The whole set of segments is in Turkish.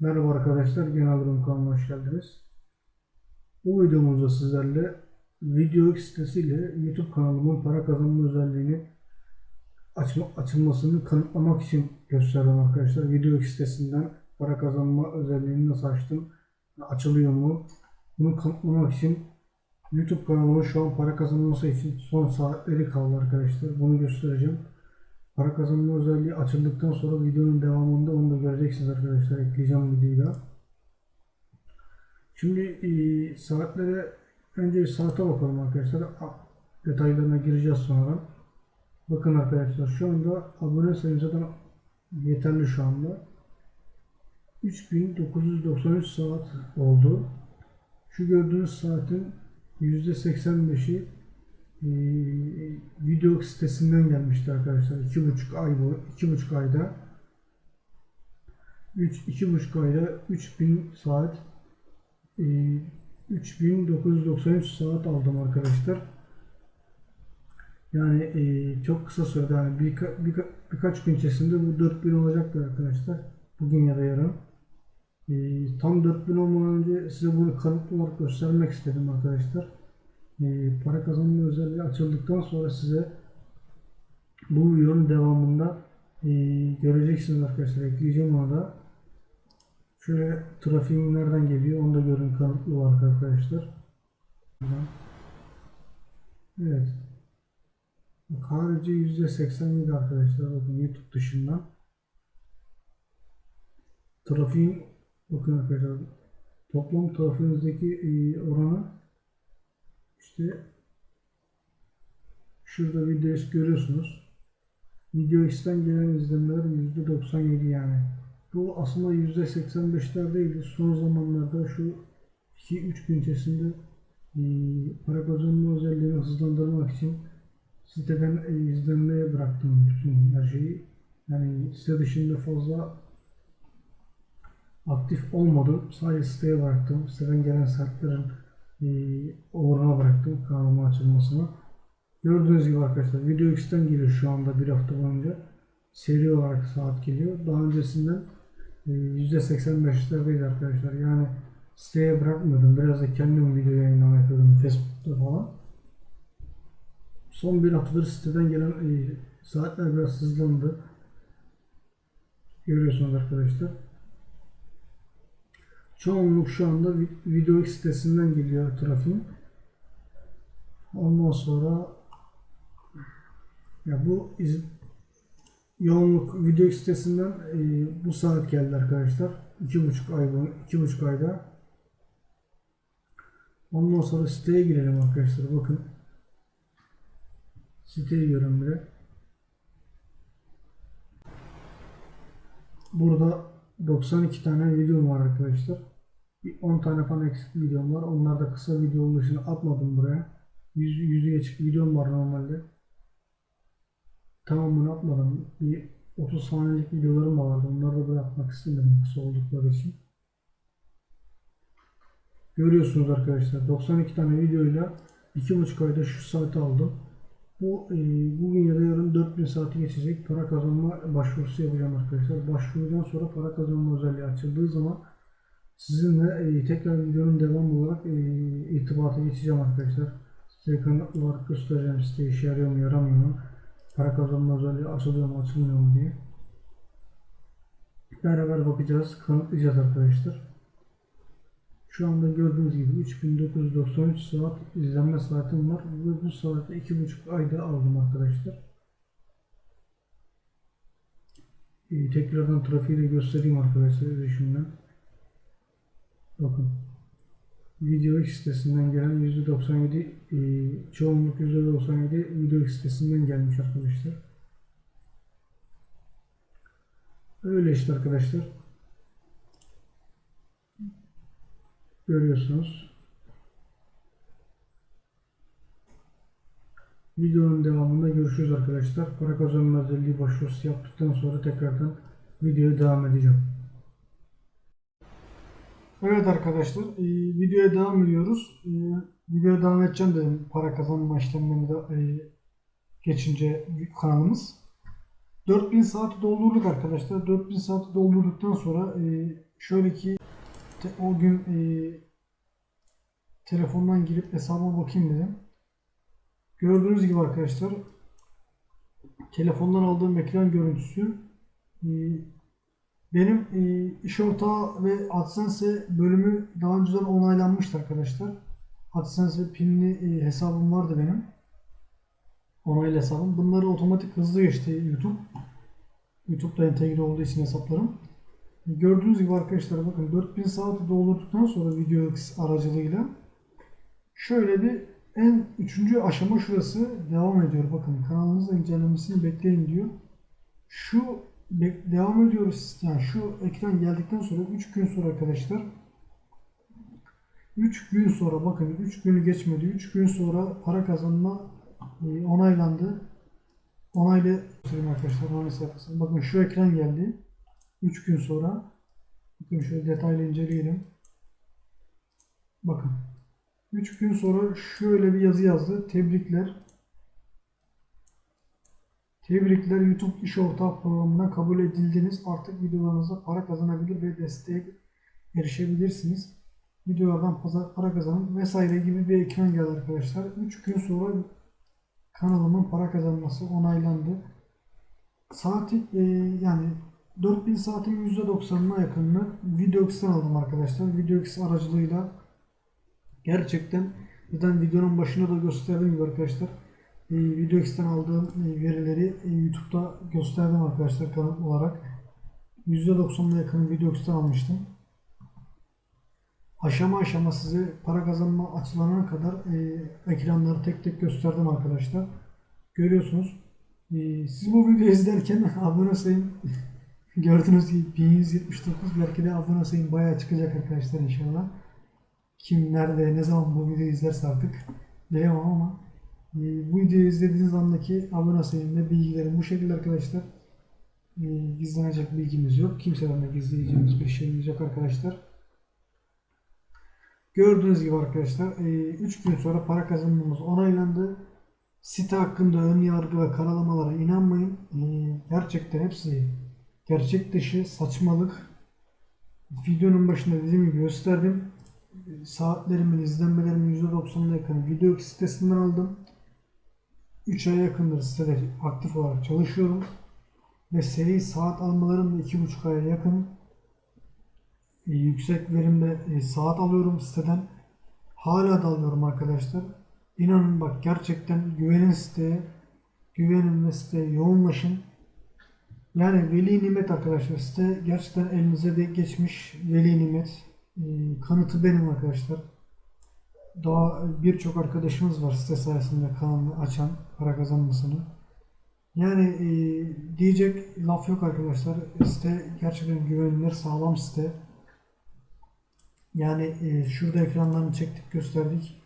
Merhaba arkadaşlar, Genel Durum kanalına hoş geldiniz. Bu videomuzda sizlerle video sitesiyle YouTube kanalımın para kazanma özelliğini açma, açılmasını kanıtlamak için gösterdim arkadaşlar. Video sitesinden para kazanma özelliğini nasıl açtım, açılıyor mu? Bunu kanıtlamak için YouTube kanalımın şu an para kazanması için son saatleri kaldı arkadaşlar. Bunu göstereceğim. Para kazanma özelliği açıldıktan sonra videonun devamında onu da göreceksiniz arkadaşlar. Ekleyeceğim videoyla. Şimdi e, saatlere önce bir saate bakalım arkadaşlar. Detaylarına gireceğiz sonra. Bakın arkadaşlar şu anda abone sayım zaten yeterli şu anda. 3993 saat oldu. Şu gördüğünüz saatin %85'i e, video sitesinden gelmişti arkadaşlar. iki buçuk ay bu, iki buçuk ayda 3 iki buçuk ayda 3000 saat e, 3993 saat aldım arkadaşlar. Yani e, çok kısa sürede yani birka, birka, birkaç gün içerisinde bu 4000 olacaktır arkadaşlar. Bugün ya da yarın. Tam 4000 olmadan önce size bunu kanıtlı olarak göstermek istedim arkadaşlar. E, para kazanma özelliği açıldıktan sonra size bu videonun devamında e, göreceksiniz arkadaşlar. Ekleyeceğim onu da. Şöyle trafiğin nereden geliyor onu da görün kanıtlı olarak arkadaşlar. Evet. Harici %87 arkadaşlar bakın YouTube dışından. Trafiğin bakın arkadaşlar toplam trafiğimizdeki e, oranı işte şurada videoyu görüyorsunuz. Video X'ten gelen izlenmeler %97 yani. Bu aslında %85'ler değildi. Son zamanlarda şu 2-3 gün içerisinde e, para kazanma özelliğini hızlandırmak için siteden e, izlenmeye bıraktım bütün her şeyi. Yani site dışında fazla aktif olmadım. Sadece siteye bıraktım. Siteden gelen saatlerin e, bıraktım kanalıma açılmasına. Gördüğünüz gibi arkadaşlar Video X'ten geliyor şu anda bir hafta boyunca. Seri olarak saat geliyor. Daha öncesinden e, %85'lerdeydi arkadaşlar. Yani siteye bırakmıyordum. Biraz da kendim video yayınlama yapıyordum Facebook'ta falan. Son bir haftadır siteden gelen e, saatler biraz hızlandı. Görüyorsunuz arkadaşlar. Çoğunluk şu anda vi- video sitesinden geliyor trafiğin. Ondan sonra ya bu iz, yoğunluk video sitesinden e, bu saat geldi arkadaşlar. iki buçuk ay bu iki buçuk ayda. Ondan sonra siteye girelim arkadaşlar. Bakın. Siteyi görün bile. Burada 92 tane videom var arkadaşlar. Bir 10 tane falan eksik videom var. Onlar da kısa video olduğu atmadım buraya. 100, 100'ü geçik videom var normalde. Tamamını atmadım. Bir 30 saniyelik videolarım vardı. Onları da bırakmak istemedim kısa oldukları için. Görüyorsunuz arkadaşlar 92 tane videoyla 2,5 ayda şu saati aldım. Bu e, bugün ya da yarın 4000 saati geçecek para kazanma başvurusu yapacağım arkadaşlar. Başvurudan sonra para kazanma özelliği açıldığı zaman sizinle e, tekrar videonun devamı olarak e, irtibata geçeceğim arkadaşlar. Size kanıtlı olarak göstereceğim site işe yarıyor mu yaramıyor mu? Para kazanma özelliği açılıyor mu açılmıyor mu diye. Beraber bakacağız, kanıtlayacağız arkadaşlar. Şu anda gördüğünüz gibi 3993 saat izlenme saatim var ve bu saati 2,5 ayda aldım arkadaşlar. Ee, tekrardan trafiği de göstereyim arkadaşlar erişimden. Bakın. Video sitesinden gelen %97 e, çoğunluk %97 Video sitesinden gelmiş arkadaşlar. Öyle işte arkadaşlar. Görüyorsunuz. Videonun devamında görüşürüz arkadaşlar. Para kazanma özelliği başvurusu yaptıktan sonra tekrardan videoya devam edeceğim. Evet arkadaşlar, e, videoya devam ediyoruz. E, videoya devam edeceğim dedim para kazanma işlemlerini de e, geçince kanalımız. 4000 saati doldurduk arkadaşlar. 4000 saati doldurduktan sonra e, şöyle ki te- o gün e, telefondan girip hesabıma bakayım dedim. Gördüğünüz gibi arkadaşlar telefondan aldığım ekran görüntüsü e, benim e, iş ortağı ve AdSense bölümü daha önceden onaylanmıştı arkadaşlar. AdSense pinli e, hesabım vardı benim. Onaylı hesabım. Bunları otomatik hızlı geçti YouTube. YouTube'da entegre olduğu için hesaplarım. Gördüğünüz gibi arkadaşlar bakın 4000 saati doldurduktan sonra video aracılığıyla şöyle bir en üçüncü aşama şurası devam ediyor. Bakın kanalınızın incelemesini bekleyin diyor. Şu devam ediyoruz. Yani şu ekran geldikten sonra 3 gün sonra arkadaşlar 3 gün sonra bakın 3 günü geçmedi. 3 gün sonra para kazanma e, onaylandı. Onaylı söyleyeyim arkadaşlar onay sayfasına. Bakın şu ekran geldi. 3 gün sonra. Bakın şöyle detaylı inceleyelim. Bakın. 3 gün sonra şöyle bir yazı yazdı. Tebrikler. Tebrikler YouTube iş ortağı programına kabul edildiniz. Artık videolarınızda para kazanabilir ve desteğe erişebilirsiniz. Videolardan para kazanın vesaire gibi bir ekran geldi arkadaşlar. 3 gün sonra kanalımın para kazanması onaylandı. Saati e, yani 4000 saatin %90'ına yakınını VideoX'ten aldım arkadaşlar. VideoX aracılığıyla gerçekten zaten videonun başında da gösterdiğim gibi arkadaşlar e, VideoX'ten aldığım e, verileri e, YouTube'da gösterdim arkadaşlar kanal olarak. %90'ına yakın VideoX'ten almıştım. Aşama aşama size para kazanma açılanana kadar e, ekranları tek tek gösterdim arkadaşlar. Görüyorsunuz. E, siz bu videoyu izlerken abone sayın gördüğünüz gibi 1179 belki de abone sayın bayağı çıkacak arkadaşlar inşallah. Kim nerede ne zaman bu videoyu izlerse artık bilemem ama e, bu videoyu izlediğiniz andaki abone sayım ve bilgilerim bu şekilde arkadaşlar. E, gizlenecek bilgimiz yok. Kimseden de gizleyeceğimiz bir şeyimiz yok arkadaşlar. Gördüğünüz gibi arkadaşlar 3 gün sonra para kazanmamız onaylandı. Site hakkında ön yargı ve karalamalara inanmayın. E, Gerçekten hepsi gerçek dışı saçmalık. Videonun başında dediğim gibi gösterdim. Saatlerimin, izlenmelerimin %90'ına yakın video sitesinden aldım. 3 ay yakındır sitede aktif olarak çalışıyorum. Ve seri saat almalarım da 2,5 aya yakın. E, yüksek verimde e, saat alıyorum siteden. Hala da alıyorum arkadaşlar. İnanın bak gerçekten güvenin siteye, güvenin ve siteye yoğunlaşın. Yani veli nimet arkadaşlar. Site gerçekten elinize de geçmiş veli nimet. E, kanıtı benim arkadaşlar. Daha birçok arkadaşımız var site sayesinde kanalını açan, para kazanmasını. Yani e, diyecek laf yok arkadaşlar. Site gerçekten güvenilir, sağlam site. Yani e, şurada ekranlarını çektik, gösterdik.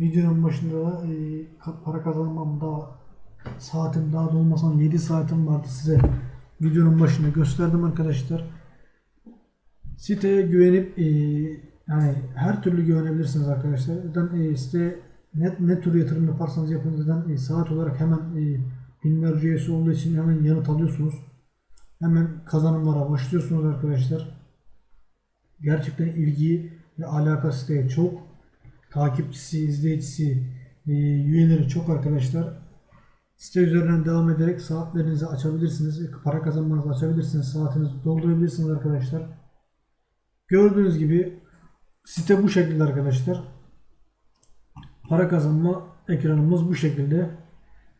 Videonun başında da e, para kazanmam daha saatim daha da olmasam 7 saatim vardı size videonun başında gösterdim arkadaşlar. Siteye güvenip e, yani her türlü güvenebilirsiniz arkadaşlar. Zaten e, site ne, ne tür yatırım yaparsanız yapın zaten e, saat olarak hemen e, binlerce üyesi olduğu için hemen yanıt alıyorsunuz. Hemen kazanımlara başlıyorsunuz arkadaşlar. Gerçekten ilgi ve alaka siteye çok. Takipçisi, izleyicisi, e, üyeleri çok arkadaşlar. Site üzerinden devam ederek saatlerinizi açabilirsiniz. Para kazanmanızı açabilirsiniz. Saatinizi doldurabilirsiniz arkadaşlar. Gördüğünüz gibi site bu şekilde arkadaşlar. Para kazanma ekranımız bu şekilde.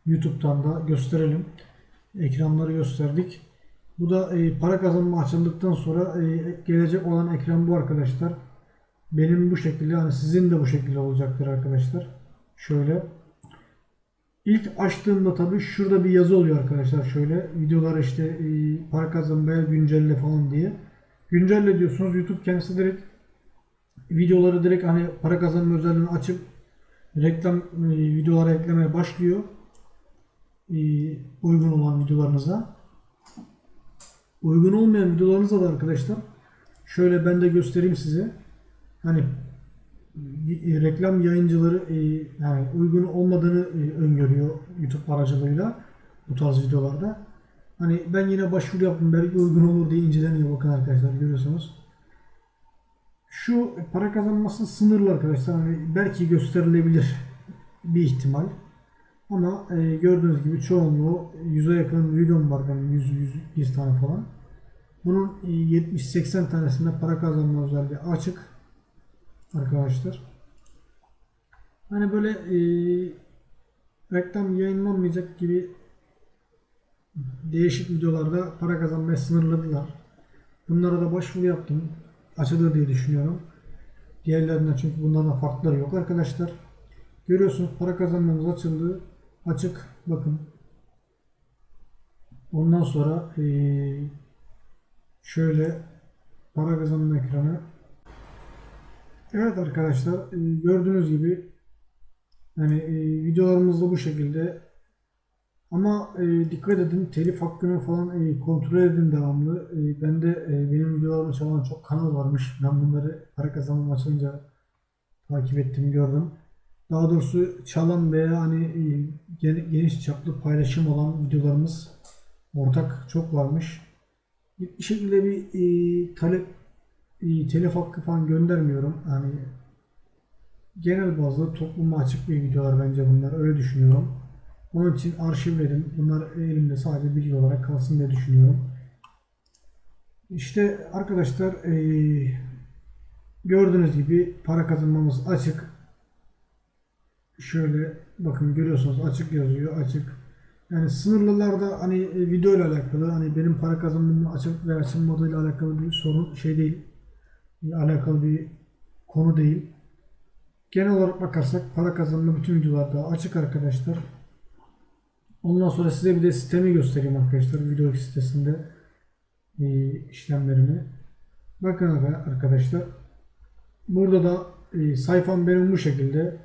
YouTube'dan da gösterelim. Ekranları gösterdik. Bu da e, para kazanma açıldıktan sonra e, gelecek olan ekran bu arkadaşlar. Benim bu şekilde yani sizin de bu şekilde olacaktır arkadaşlar. Şöyle. İlk açtığımda tabii şurada bir yazı oluyor arkadaşlar şöyle. Videolar işte e, para kazanmaya güncelle falan diye. Güncelle diyorsunuz. YouTube kendisi direkt videoları direkt hani para kazanma özelliğini açıp reklam e, videolara eklemeye başlıyor. E, uygun olan videolarınıza. Uygun olmayan videolarınızda da arkadaşlar şöyle ben de göstereyim size. Hani reklam yayıncıları e, yani uygun olmadığını e, öngörüyor YouTube aracılığıyla bu tarz videolarda. Hani ben yine başvuru yaptım belki uygun olur diye inceleniyor bakın arkadaşlar görüyorsunuz. Şu para kazanması sınırlı arkadaşlar. Hani belki gösterilebilir bir ihtimal. Ama e, gördüğünüz gibi çoğunluğu 100'e yakın videom var benim 100 100 100 tane falan. Bunun e, 70-80 tanesinde para kazanma özelliği açık arkadaşlar. Hani böyle e, reklam yayınlanmayacak gibi değişik videolarda para kazanmaya sınırladılar. Bunlara da başvuru yaptım. Açılır diye düşünüyorum. Diğerlerinden çünkü bunlardan farkları yok arkadaşlar. Görüyorsunuz para kazanmamız açıldı. Açık. Bakın. Ondan sonra eee, şöyle para kazanma ekranı. Evet arkadaşlar eee, gördüğünüz gibi yani eee, videolarımız da bu şekilde ama e, dikkat edin telif hakkını falan e, kontrol edin devamlı. E, ben de e, benim videolarımı çalan çok kanal varmış. Ben bunları para kazanmam açınca takip ettim gördüm. Daha doğrusu çalan veya hani e, gen- geniş çaplı paylaşım olan videolarımız ortak çok varmış. Bir şekilde bir e, talep e, telif hakkı falan göndermiyorum. Yani genel bazda topluma açık bir videolar bence bunlar. Öyle düşünüyorum. Onun için arşivledim. Bunlar elimde sadece bilgi olarak kalsın diye düşünüyorum. İşte arkadaşlar eee, gördüğünüz gibi para kazanmamız açık. Şöyle bakın görüyorsunuz açık yazıyor açık. Yani sınırlılarda hani e, video ile alakalı hani benim para kazanmamın açık ve açılmadığıyla alakalı bir sorun şey değil. Alakalı bir konu değil. Genel olarak bakarsak para kazanma bütün videolarda açık arkadaşlar. Ondan sonra size bir de sitemi göstereyim arkadaşlar. Video sitesinde e, işlemlerimi. Bakın ar- arkadaşlar. Burada da e, sayfam benim bu şekilde.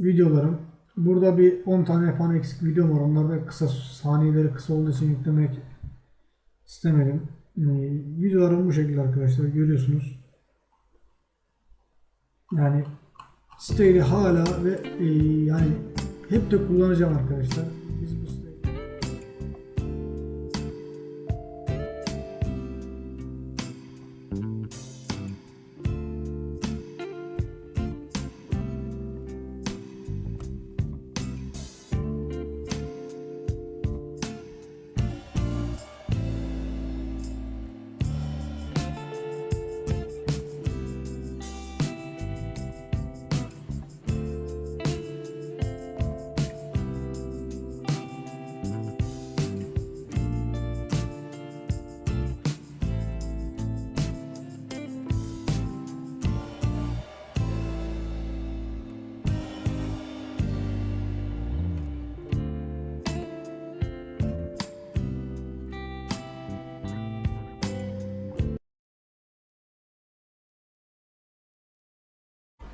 Videolarım. Burada bir 10 tane falan eksik videom var. Onlar da kısa saniyeleri kısa olduğu için yüklemek istemedim. E, videolarım bu şekilde arkadaşlar. Görüyorsunuz. Yani siteyi hala ve e, yani hep de kullanacağım arkadaşlar.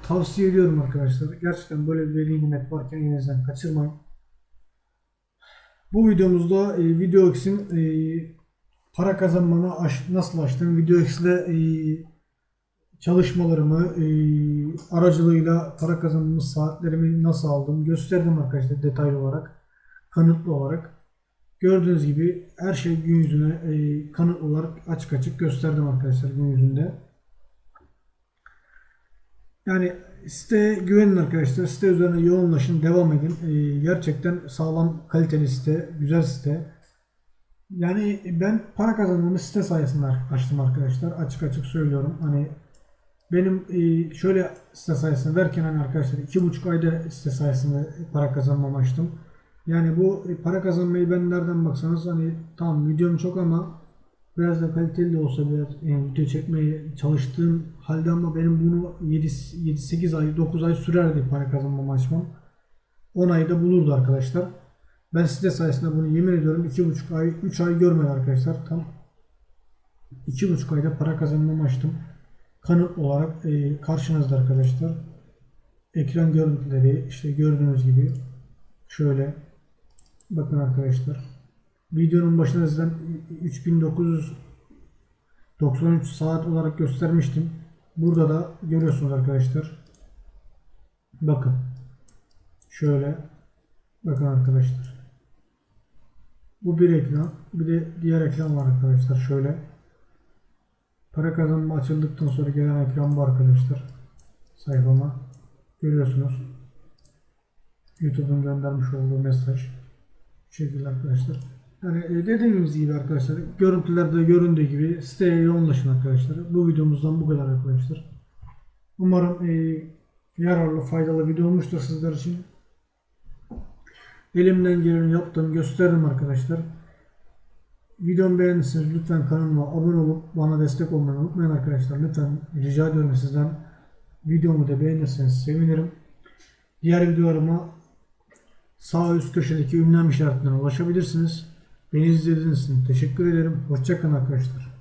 Tavsiye ediyorum arkadaşlar. Gerçekten böyle bir veli nimet varken elinizden kaçırmayın. Bu videomuzda e, VideoX'in e, para kazanmanı aş- nasıl açtım, VideoX'le e, çalışmalarımı e, aracılığıyla para kazanmamız saatlerimi nasıl aldım gösterdim arkadaşlar detaylı olarak, kanıtlı olarak. Gördüğünüz gibi her şey gün yüzüne e, kanıtlı olarak açık açık gösterdim arkadaşlar gün yüzünde. Yani siteye güvenin arkadaşlar. Site üzerine yoğunlaşın, devam edin. Ee, gerçekten sağlam, kaliteli site, güzel site. Yani ben para kazandığımı site sayesinde açtım arkadaşlar. Açık açık söylüyorum. Hani benim e, şöyle site sayesinde derken hani arkadaşlar iki buçuk ayda site sayesinde para kazanmamı açtım. Yani bu e, para kazanmayı ben nereden baksanız hani tamam videom çok ama biraz da kaliteli de olsa biraz yani video çekmeye çalıştığım halde ama benim bunu 7-8 ay 9 ay sürerdi para kazanmam açmam. 10 ayda bulurdu arkadaşlar. Ben site sayesinde bunu yemin ediyorum 2,5 ay 3 ay görmedi arkadaşlar. Tam 2,5 ayda para kazanmam açtım. Kanıt olarak e, karşınızda arkadaşlar. Ekran görüntüleri işte gördüğünüz gibi şöyle bakın arkadaşlar. Videonun başında sizden 3993 saat olarak göstermiştim. Burada da görüyorsunuz arkadaşlar. Bakın. Şöyle. Bakın arkadaşlar. Bu bir ekran. Bir de diğer ekran var arkadaşlar. Şöyle. Para kazanma açıldıktan sonra gelen ekran bu arkadaşlar. Sayfama. Görüyorsunuz. YouTube'un göndermiş olduğu mesaj. Bu şekilde arkadaşlar. Yani e, dediğimiz gibi arkadaşlar görüntülerde göründüğü gibi siteye yoğunlaşın arkadaşlar. Bu videomuzdan bu kadar arkadaşlar. Umarım e, yararlı faydalı video olmuştur sizler için. Elimden geleni yaptım gösterdim arkadaşlar. Videomu beğendiyseniz lütfen kanalıma abone olup bana destek olmayı unutmayın arkadaşlar. Lütfen rica ediyorum sizden videomu da beğenirseniz sevinirim. Diğer videolarıma sağ üst köşedeki ünlem işaretinden ulaşabilirsiniz. Beni izlediğiniz için teşekkür ederim. Hoşçakalın arkadaşlar.